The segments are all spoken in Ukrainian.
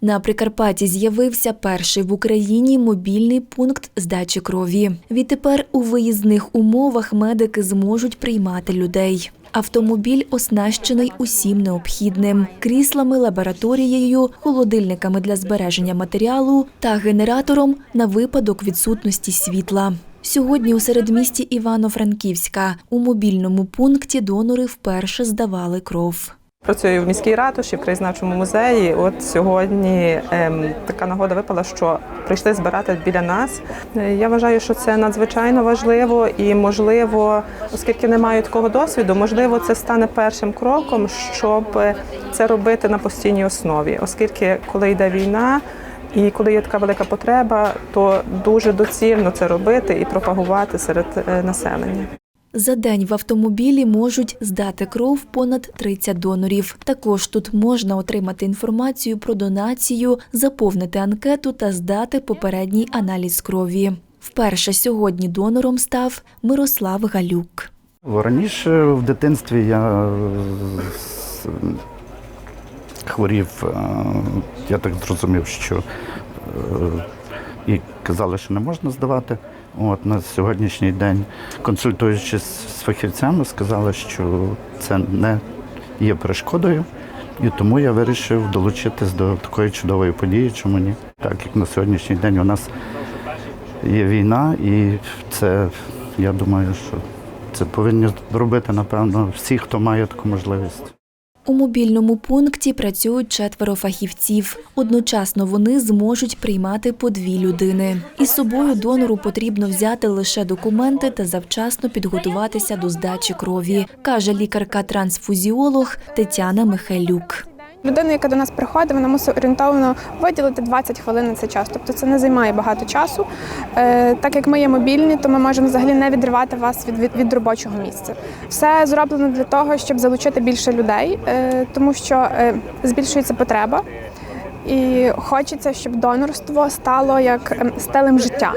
На Прикарпатті з'явився перший в Україні мобільний пункт здачі крові. Відтепер у виїзних умовах медики зможуть приймати людей. Автомобіль оснащений усім необхідним: кріслами, лабораторією, холодильниками для збереження матеріалу та генератором на випадок відсутності світла. Сьогодні у середмісті Івано-Франківська у мобільному пункті донори вперше здавали кров. Працюю в міській ратуші в краєзнавчому музеї. От сьогодні ем, така нагода випала, що прийшли збирати біля нас. Е, Я вважаю, що це надзвичайно важливо і можливо, оскільки не маю такого досвіду, можливо, це стане першим кроком, щоб е, це робити на постійній основі, оскільки коли йде війна. І коли є така велика потреба, то дуже доцільно це робити і пропагувати серед е, населення. За день в автомобілі можуть здати кров понад 30 донорів. Також тут можна отримати інформацію про донацію, заповнити анкету та здати попередній аналіз крові. Вперше сьогодні донором став Мирослав Галюк. Раніше в дитинстві я е, хворів, е, я так зрозумів, що е, і казали, що не можна здавати. От на сьогоднішній день, консультуючись з фахівцями, сказали, що це не є перешкодою, і тому я вирішив долучитись до такої чудової події, чому ні. Так як на сьогоднішній день у нас є війна, і це я думаю, що це повинні робити, напевно, всі, хто має таку можливість. У мобільному пункті працюють четверо фахівців. Одночасно вони зможуть приймати по дві людини. Із собою донору потрібно взяти лише документи та завчасно підготуватися до здачі крові, каже лікарка-трансфузіолог Тетяна Михайлюк. Людина, яка до нас приходить, вона мусить орієнтовно виділити 20 хвилин на цей час. Тобто це не займає багато часу. Е, так як ми є мобільні, то ми можемо взагалі не відривати вас від, від, від робочого місця. Все зроблено для того, щоб залучити більше людей, е, тому що е, збільшується потреба. І хочеться, щоб донорство стало як ем, стилем життя.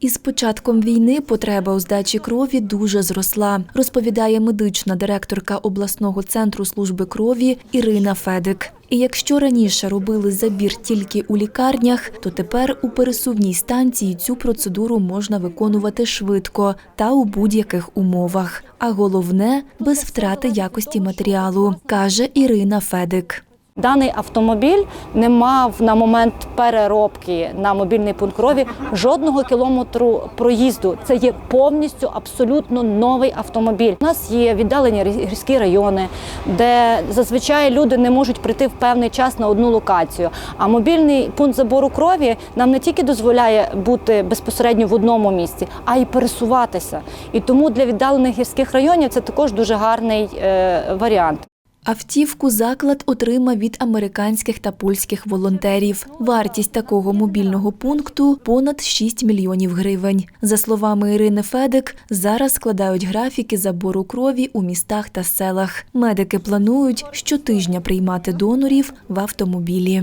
Із початком війни потреба у здачі крові дуже зросла, розповідає медична директорка обласного центру служби крові Ірина Федик. І якщо раніше робили забір тільки у лікарнях, то тепер у пересувній станції цю процедуру можна виконувати швидко та у будь-яких умовах. А головне без втрати якості матеріалу, каже Ірина Федик. Даний автомобіль не мав на момент переробки на мобільний пункт крові жодного кілометру проїзду. Це є повністю абсолютно новий автомобіль. У нас є віддалені гірські райони, де зазвичай люди не можуть прийти в певний час на одну локацію. А мобільний пункт забору крові нам не тільки дозволяє бути безпосередньо в одному місці, а й пересуватися. І тому для віддалених гірських районів це також дуже гарний е, варіант. Автівку заклад отримав від американських та польських волонтерів. Вартість такого мобільного пункту понад 6 мільйонів гривень. За словами Ірини Федик, зараз складають графіки забору крові у містах та селах. Медики планують щотижня приймати донорів в автомобілі.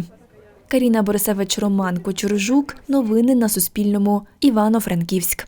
Каріна Борисевич, Роман Кочуржук. Новини на Суспільному. Івано-Франківськ.